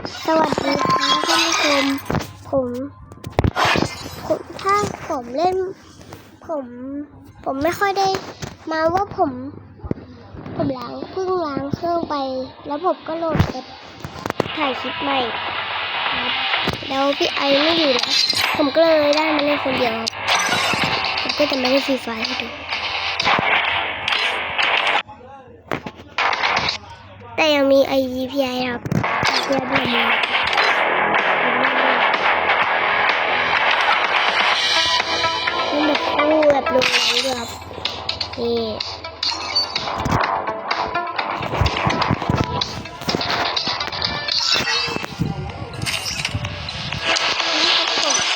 สวัสดีค่ะท่านผู้ชมผมผมถ้าผมเล่น ผม ผมไม่ค่อยได้ มาว่าผม ผมล้างเพิ่งล้างเครื่องไป แล้วผมก็โหลดไปถ่ายคลิปใหม่ครับแล้วพี่ไอไม่อยู่นะผมก็เลยได้มาเล่นคนเดียวผมก็จะไม่ได้ฟรีไฟให้ดูแต่ยังมี IGPI ครับ เพื่อนด้วยครับนี่แบบคู่แบบลงไหลด้ครับนี่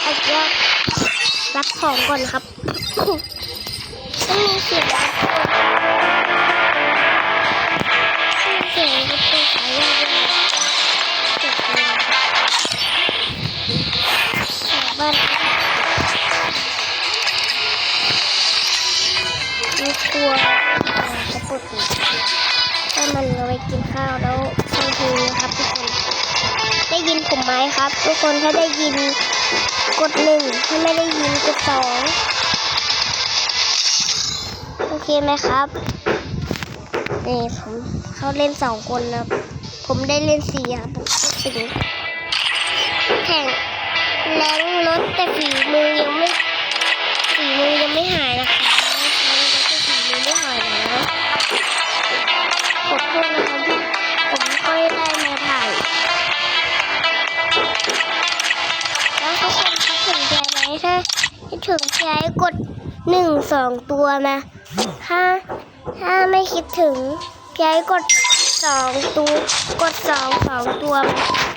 เอาเดี๋ยรับของก่อนครับต้องมีเสียงรับ มีครัวจะปวดอีกถ้ามันเอาไปกินข้าวแล้วฟังเพลงครับทุกคนได้ยินผมไหมครับ ทุกคนถ้าได้ยินกดหนึ่งถ้าไม่ได้ยินกดสองโอเคไหมครับนี่ผมเขาเล่นสองคนนะผมได้เล่นสี่ครับผมก็ถึงแข่งแรงรถแต่ฝีมือยังไม่ฝีมือยังไม่หายนะคะ ขอโทษนะครับที่ผมไม่ค่อยได้มาถ่ายแล้วทุกคนคิดถึงใจไหมถ้าคิดถึงใจกดหนึ่งสองตัวนะถ้าถ้าไม่คิดถึงใช้กดสองตัวกดสองสองตัวติด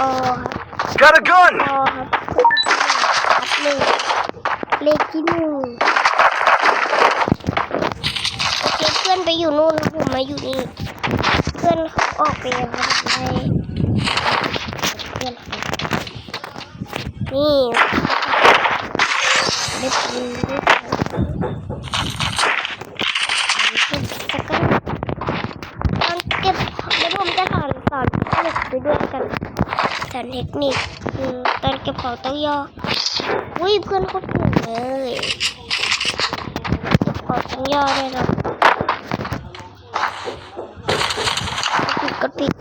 ออครับ Got a gun! ออครับครับหนึ่งเลขที่หนึ่งโอเคเพื่อนไปอยู่นู่นครับผมมาอยู่นี่ เพื่อนเขาออกไปแล้วครับให้เพื่อนเขานี่ เทคนิคคือตอนเก็บของต้องย่ออุ้ยเพื่อนเขาตรเก่งเลยเก็บของต้องย่อได้แล้วปิดก็ปิด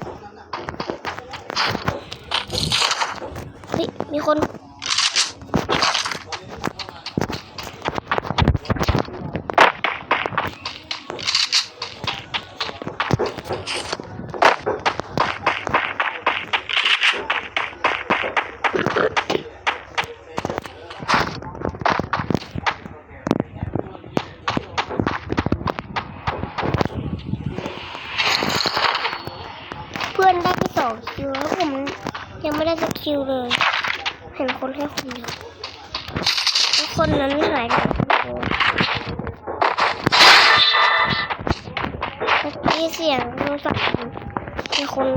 เฮ้ยมีคนเพื่อนได้ไปส องคิวแล้วผมยังไม่ได้สักคิวเลย เห็นคนแค่คนเดียวแล้วคนนั้นหายไปโอ้โหเมื่อกี้เสียงโทรศัพท์มีคน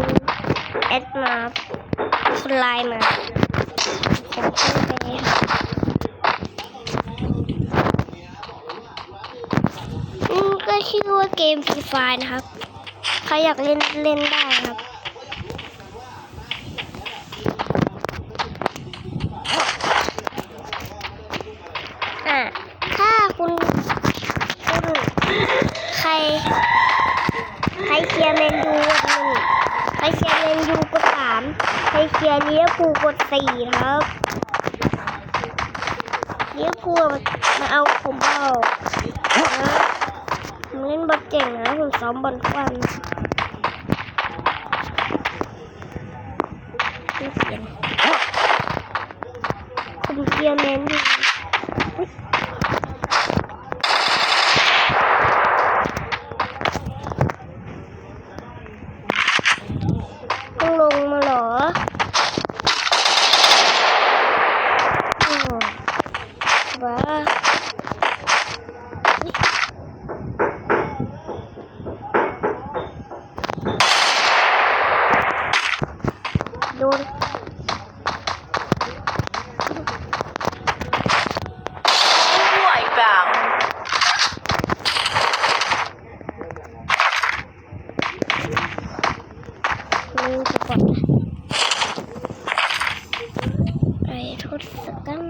แอดมาคนไลน์มาผมเข้าไปก็ชื่อว่าเกมฟรีไฟนะครับ ใครอยากเล่นเล่นได้ครับ อะ ถ้าคุณคุณใคร ใครเชียร์แมนยูกดหนึ่งใครเชียร์แมนยูกดสามใครเชียร์ลิเวอร์พูล กดสี่นะครับ ลิเวอร์พูลมาเอาผมเปล่านะผมเล่นบอลเก่งนะผมซ้อมบอลทุกวันนี่เสียงผมเกียร์แมนอยู่อุ๊ยต้องลงมาเหรอโอ้ว้าอุ๊ยโดน Wipeout. นี่ จะกดไอ้ทศกัน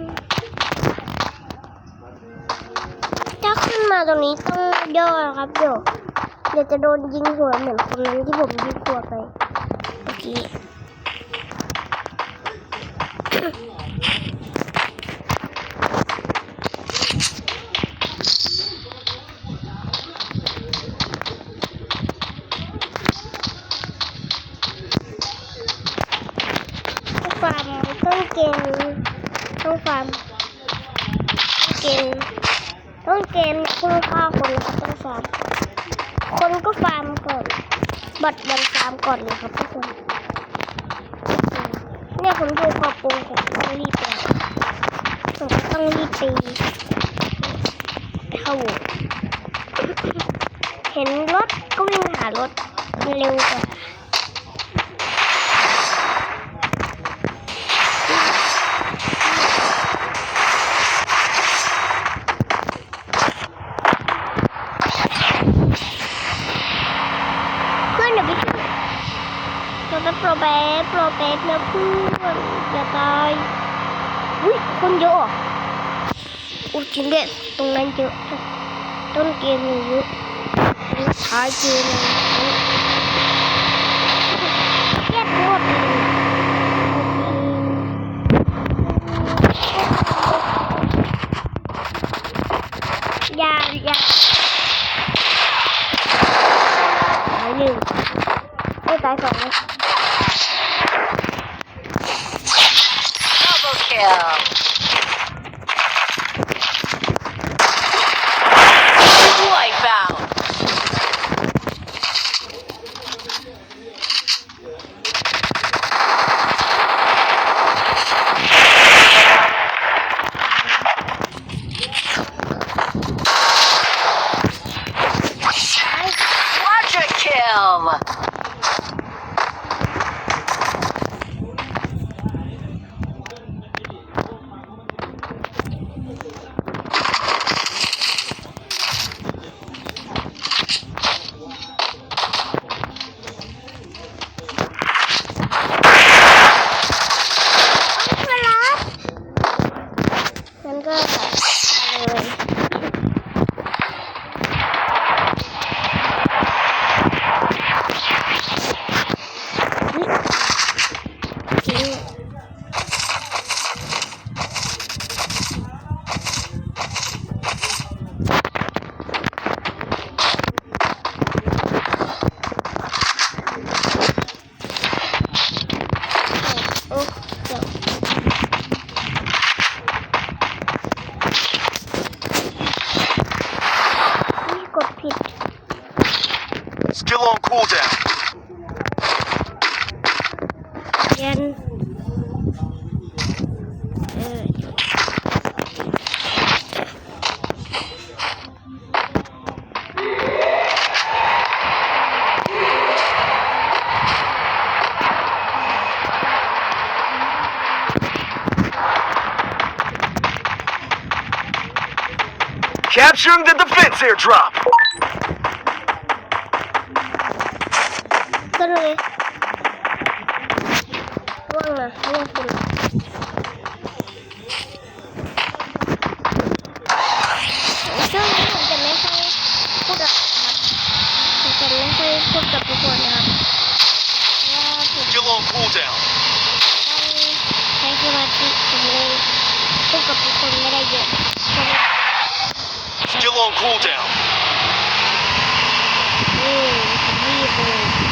ถ้าขึ้นมาตรงนี้ต้องย่อครับเดี๋ยวเดี๋ยวจะโดนยิงหัวเหมือนคนนั้นที่ผมยิงหัวไปเมื่อกี้ ต้องฟาร์มต้อง เกณฑ์ต้องฟาร์มเกณฑ์ต้องเกณฑ์คุณฆ่าคนนะครับต้องฟาร์มคนก็ฟาร์มก่อนบัตรบันฟาร์มก่อนเลยครับทุกคนเนี่ยผมดูขอบปูผมต้องรีบไปผมก็ต้องรีบไปเข้าเห็นรถก็วิ่งหารถเร็วกว่า เพื่อนเดี๋ยวไปช่วยเราจะโปรแบ สโปรแบสนะเพื่อนจะตายอุ้ยคนเยอะอุ้ยจริงด้วยตรงนั้นเยอะต้นเกมเยอะท้ายเกมเลยอะแยกหมดเลย Yeah. Still on cooldown. เรียนเออ Capturing the defense airdrop. ก็เลยว่างนะเล่นกินซึ่งผมจะไม่ค่อยพูดอะครับผมจะไม่ค่อยพูดกับคนนะครับว่ Still on cooldown. ยับคน Still on cooldown. เออผมรีบเ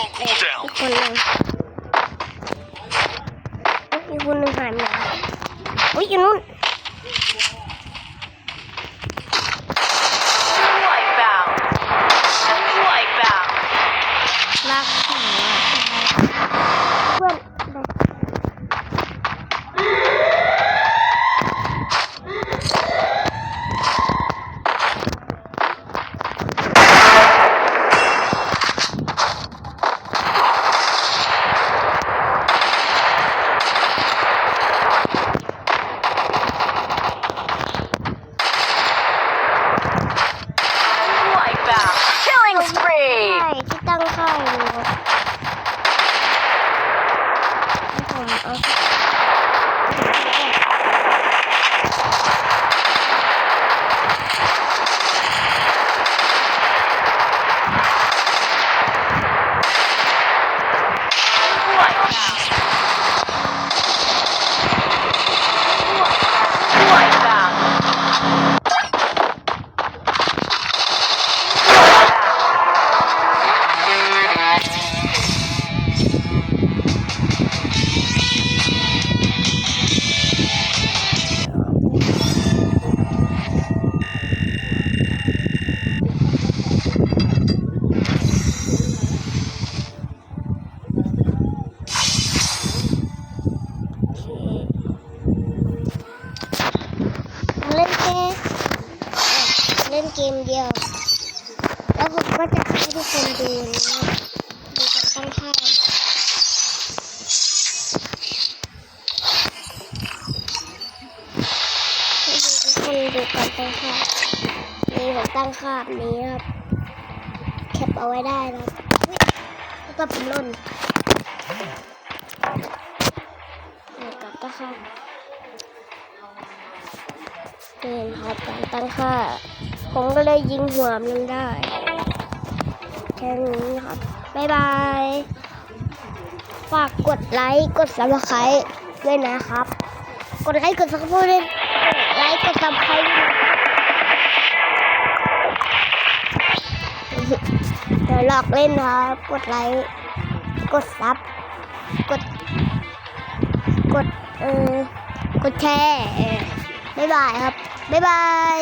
อีกคนหนึ่งอีกคนหนึ่งหายไปไหนโอ้ยอยู่นู่น ตั้งค่านี่ผมตั้งค่าแบบนี้ครับแคปเอาไว้ได้นะครับแล้วก็เป็นล่นนี่กับตั้งค่านี่นครับการตั้งค่า ผมก็เลยยิงหัวมันได้แค่นี้ครับ บ๊ายบาย ฝากกดไลค์ กดซับสไครต์ด้วยนะครับ กดไลค์ กดซับสไครต์ด้วย ไลค์กดซับสไครต์ด้วยนะครับเดี๋ยวหลอกเล่นครับ กดไลค์ กดซับ กด กด เออ กดแชร์บ๊ายบายครับ บ๊ายบาย